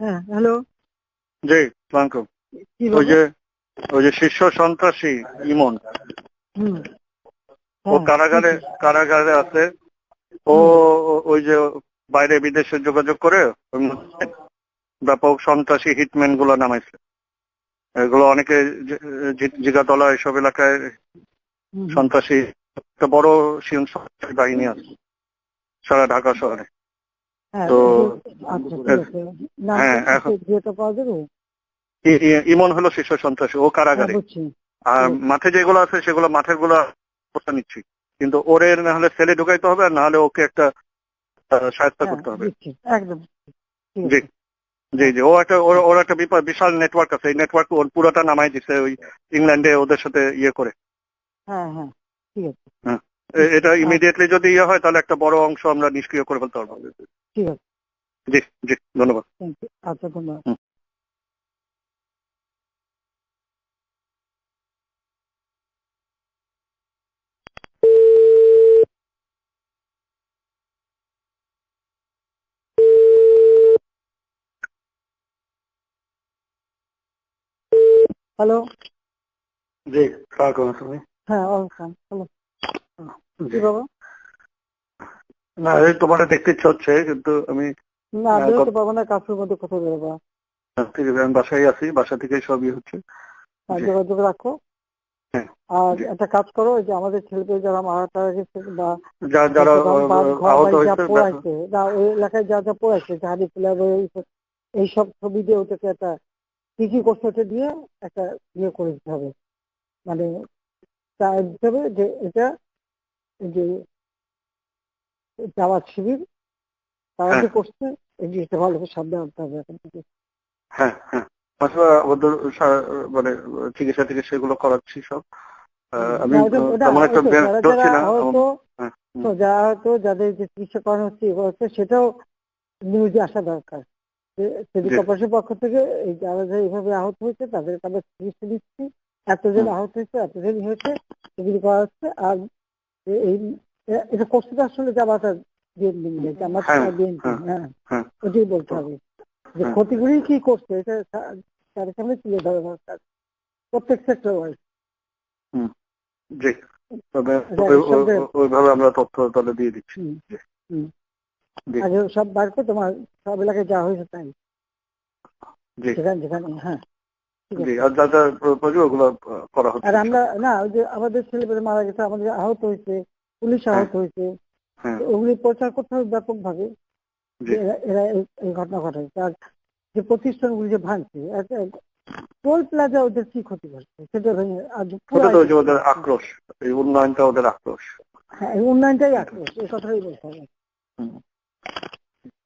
হ্যাঁ হ্যালো। জি সালামকুম ওই যে ওই যে শীর্ষ সন্ত্রাসী ইমন। ও হ্যাঁ, কারাগারে কারাগারে আছে। ও ওই যে বাইরে বিদেশে যোগাযোগ করে ব্যাপক সন্ত্রাসী হিটম্যানগুলো নামাইছে। এগুলো অনেকে জিগাতলা এসব এলাকায় সন্ত্রাসী একটা বড় বাহিনী আছে সারা ঢাকা শহরে। তো, আচ্ছা হ্যাঁ, এখন- ই- ইমন হলো শীর্ষ সন্ত্রাসী ও হ্যাঁ কারাগারে আর মাঠে যেগুলো আছে সেগুলো মাঠেরগুলো নিচ্ছি। কিন্তু ওরে না হলে সেলে ঢুকাইতে হবে আর না হলে ওকে একটা সাহায্য হ্যাঁ করতে হবে। একদম। জি জি জি ও একটা ওর একটা বিশাল নেটওয়ার্ক আছে। এই নেটওয়ার্ক ওর পুরোটা নামাই দিছে ওই ইংল্যান্ডে ওদের সাথে ইয়ে করে। হ্যাঁ হ্যাঁ ঠিক আছে। এটা ইমিডিয়েটলি যদি ইয়ে হয় তাহলে একটা বড় অংশ আমরা নিষ্ক্রিয় করে ফেলতে পারব। ঠিক আছে। জি জি ধন্যবাদ। আচ্ছা ধন্যবাদ। হ্যালো জি স্বাগত হ্যাঁ ওয়েলকাম। হ্যালো কি বাবা না এই তোমার দেখতে ইচ্ছা হচ্ছে কিন্তু আমি না হ্যাঁ, বেরোতে কত- পারব না কাছের মধ্যে কোথাও বেরোবা ঠিক আছে আমি বাসায় আছি বাসা থেকে সবই হচ্ছে। আর যোগাযোগ রাখো। হ্যাঁ, আর একটা কাজ করো যে আমাদের ছেলেদের যারা মারা টারা গেছে বা যারা আহত হয়েছে ওই এলাকায় যা যা পোড়াইছে ঝাড়ি ফুলা এইসব ছবি দিয়ে ওটাকে একটা কি কি করছে ওটা দিয়ে একটা ইয়ে করে দিতে হবে। মানে তা দিতে হবে যে এটা যে যাওয়ার শিবির তারা যে হ্যাঁ। করছে এই জিনিসটা ভালো করে সাবধান হতে হবে এখন থেকে হ্যাঁ হ্যাঁ ওদের মানে চিকিৎসা থেকে সেগুলো করাচ্ছি সব আমি তেমন একটা হ্যাঁ। তো যারা হয়তো যাদের যে চিকিৎসা করানো হচ্ছে এগুলো হচ্ছে সেটাও নিউজে আসা দরকার। পক্ষ থেকে এই যারা যারা এইভাবে আহত হয়েছে আমরা চিকিৎসা দিচ্ছি এতজন। আহত হয়েছে এতজন হয়েছে এগুলি করা হচ্ছে আর এই এটা করছে আসলে জামাতা বিএনপি মিলে জামাত হ্যাঁ, বিএনপি হ্যাঁ, হ্যাঁ হ্যাঁ। ওটাই বলতে হবে। যে হ্যাঁ। ক্ষতিগুলি কি করছে এটা তাদের সামনে তুলে ধরা দরকার। প্রত্যেক সেক্টর ওয়াইজ জি। তবে সব- ওই- ওইভাবে আমরা তথ্য তাহলে দিয়ে দিচ্ছি। সব বার করে তোমার সব এলাকায় যা হয়েছে তাই। যেখানে যেখানে হ্যাঁ। আর আমরা না ওই যে আমাদের ছেলেপেলে মারা গেছে আমাদের আহত হয়েছে। পুলিশ হ্যাঁ। আহত হয়েছে। হ্যাঁ। ওগুলি প্রচার করতে হবে ব্যাপক ভাবে জি। এরা এই- ঘটনা ঘটায়। তার যে প্রতিষ্ঠানগুলি যে ভাঙছে টোল প্লাজা ওদের কি ক্ষতি করছে? সেটা ভেঙে ওদের আক্রোশ। এই উন্নয়নটা ওদের আক্রোশ। হ্যাঁ এই উন্নয়নটাই আক্রোশ। এই কথাটাই বলতে হবে।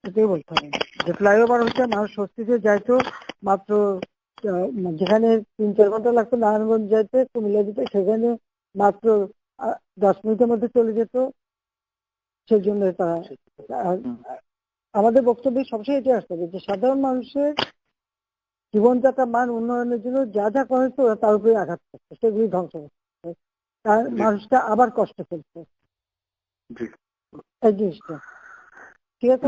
এটাই বলতে হবে। যে ফ্লাইওভার হচ্ছে মানুষ স্বস্তিতে যাইতো মাত্র যেখানে তিন চার ঘণ্টা লাগতো নারায়ণগঞ্জ যাইতে কুমিল্লা যেতে সেখানে মাত্র দশ মিনিটের মধ্যে চলে যেত সেই জন্য তারা আমাদের বক্তব্য সবসময় এটাই আসতে হবে যে সাধারণ মানুষের জীবনযাত্রা মান উন্নয়নের জন্য যা যা করা হচ্ছে ওরা তার উপরে আঘাত করছে সেগুলি ধ্বংস করছে। তার মানুষটা আবার কষ্ট ফেলছে এই জিনিসটা। ঠিক আছে